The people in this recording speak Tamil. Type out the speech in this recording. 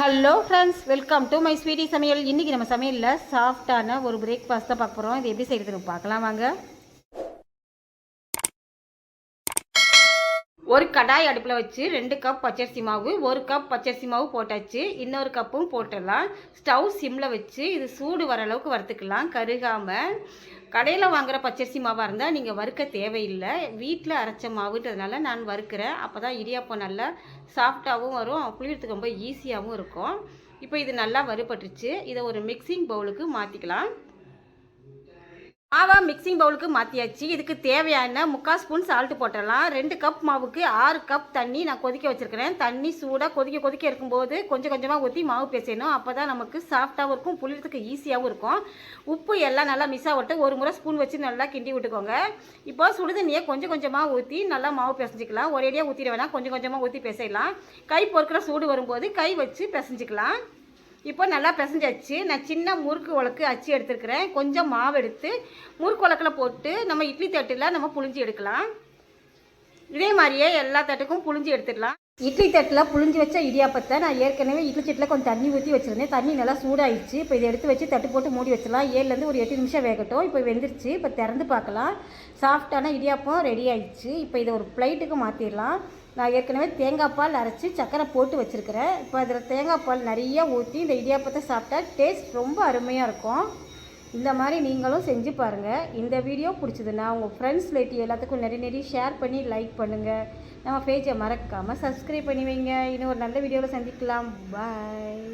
Hello friends welcome to my sweetie சமையல். இன்றைக்கி நம்ம சமையலில் சாஃப்டான ஒரு பிரேக்ஃபாஸ்ட் தான் பார்க்க போகிறோம் இது எப்படி செய்கிறதுன்னு பார்க்கலாம் வாங்க. ஒரு கடாய் அடுப்பில் வச்சு ரெண்டு கப் பச்சரிசி மாவு ஒரு கப் பச்சரிசி மாவு போட்டாச்சு. இன்னொரு கப்பும் போட்டுடலாம். ஸ்டவ் சிம்மில் வச்சு இது சூடு வர அளவுக்கு வறுத்துக்கலாம். கருகாமல் கடையில் வாங்குற பச்சரிசி மாவாக இருந்தால் நீங்கள் வறுக்க தேவையில்லை. வீட்டில் அரைச்ச மாவுன்றதுனால நான் வறுக்கிறேன். அப்போ தான் இடியாப்பம் நல்லா சாஃப்டாகவும் வரும். புளியறதுக்கு ரொம்ப ஈஸியாகவும் இருக்கும். இப்போ இது நல்லா வறுபட்டுருச்சு. இதை ஒரு மிக்சிங் பவுலுக்கு மாற்றிக்கலாம் மாவா மிக்சிங் பவுலுக்கு மாற்றியாச்சு இதுக்கு தேவையான முக்கால் ஸ்பூன் சால்ட்டு போட்டுடலாம் ரெண்டு கப் மாவுக்கு ஆறு கப் தண்ணி நான் கொதிக்க வச்சுருக்கிறேன். தண்ணி சூடாக கொதிக்க கொதிக்க இருக்கும்போது கொஞ்சம் கொஞ்சமாக ஊற்றி மாவு பேசணும். அப்போ தான் நமக்கு சாஃப்டாகவும் இருக்கும் புளிறதுக்கு ஈஸியாகவும் இருக்கும். உப்பு எல்லாம் நல்லா மிஸ் ஆகிட்டு ஒரு முறை ஸ்பூன் வச்சு நல்லா கிண்டி விட்டுக்கோங்க. இப்போ சுடுதண்ணியை கொஞ்சம் கொஞ்சமாக ஊற்றி நல்லா மாவு பிசைஞ்சிக்கலாம். ஒரேடியாக ஊற்றிட வேணாம். கொஞ்சம் கொஞ்சமாக ஊற்றி பிசையலாம் கை பொறுக்கிற சூடு வரும்போது கை வச்சு பிசைஞ்சிக்கலாம். இப்போ நல்லா பிசைஞ்சாச்சு. நான் சின்ன முறுக்கு உலக்கு அச்சு எடுத்துருக்கிறேன். கொஞ்சம் மாவு எடுத்து முறுக்கு உலக்கில் போட்டு நம்ம இட்லி தட்டில் நம்ம புளிஞ்சு எடுக்கலாம். இதே மாதிரியே எல்லா தட்டுக்கும் புழிஞ்சு எடுத்துடலாம். இட்லி தட்டில் புழிஞ்சு வச்ச இடியாப்பத்தை நான் ஏற்கனவே இட்லி சட்டில் கொஞ்சம் தண்ணி ஊற்றி வச்சுருந்தேன். தண்ணி நல்லா சூடாயிடுச்சு. இப்போ இதை எடுத்து வச்சு தட்டு போட்டு மூடி வச்சிடலாம். ஏழுலேருந்து ஒரு எட்டு நிமிஷம் வேகட்டும். இப்போ வெந்துருச்சு. இப்போ திறந்து பார்க்கலாம். சாஃப்டான இடியாப்பம் ரெடி ஆயிடுச்சு. இப்போ இதை ஒரு பிளைட்டுக்கு மாற்றிடலாம் நான் ஏற்கனவே தேங்காய் பால் அரைச்சி சக்கரை போட்டு வச்சுருக்கிறேன். இப்போ அதில் தேங்காய் பால் நிறைய ஊற்றி இந்த இடியாப்பத்தை சாப்பிட்டா டேஸ்ட் ரொம்ப அருமையாக இருக்கும். இந்த மாதிரி நீங்களும் செஞ்சு பாருங்கள் இந்த வீடியோ பிடிச்சதுன்னா உங்கள் ஃப்ரெண்ட்ஸ் ரிலேட்டிவ் எல்லாத்துக்கும் நிறைய நிறைய ஷேர் பண்ணி லைக் பண்ணுங்கள் நம்ம பேஜை மறக்காமல் சப்ஸ்கிரைப் பண்ணி வைங்க. இன்னும் ஒரு நல்ல வீடியோவில் சந்திக்கலாம். பாய்